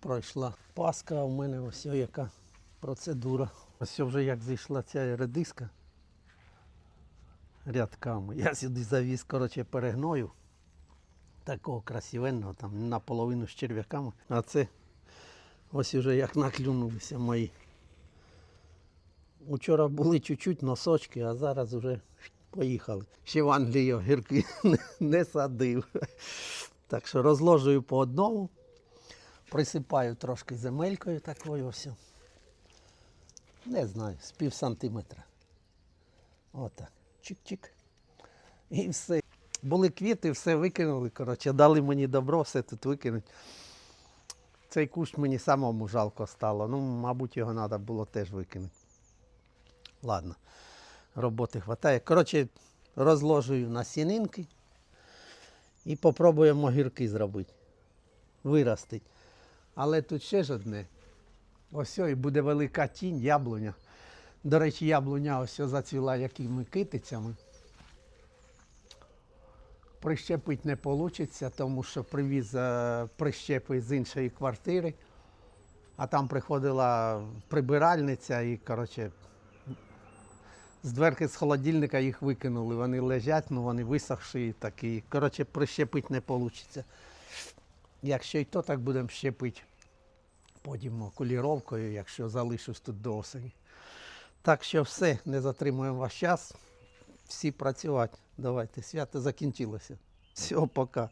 пройшла Паска, а в мене ось яка процедура. Ось вже як зійшла ця редиска рядками. Я сюди завіз, коротше, перегною. Такого красивенного, там наполовину з черв'яками. А це ось уже як наклюнулися мої. Учора були чуть-чуть носочки, а зараз вже поїхали. Ще в Англії огірки не садив. Так що розложую по одному, присипаю трошки земелькою такою ось. Не знаю, з пів сантиметра. Отак. Чик-чик. І все. Були квіти, все викинули. Коротше, дали мені добро, все тут викинуть. Цей кущ мені самому жалко стало. Ну, мабуть, його треба було теж викинути. Ладно, роботи вистачає. Коротше, розложую на сінинки і попробуємо гірки зробити. Виростить. Але тут ще ж одне. Ось і буде велика тінь, яблуня. До речі, яблуня ось зацвіла якими китицями. Прищепити не вийде, тому що привіз е, прищепи з іншої квартири, а там приходила прибиральниця і, коротше, з дверки з холодильника їх викинули. Вони лежать, ну вони висохші такі. Коротше, прищепити не вийде. Якщо і то, так будемо щепити потім окуліровкою, якщо залишусь тут до осені. Так що все, не затримуємо ваш час. Всі працювати. Давайте, свято закінчилося. Всього пока.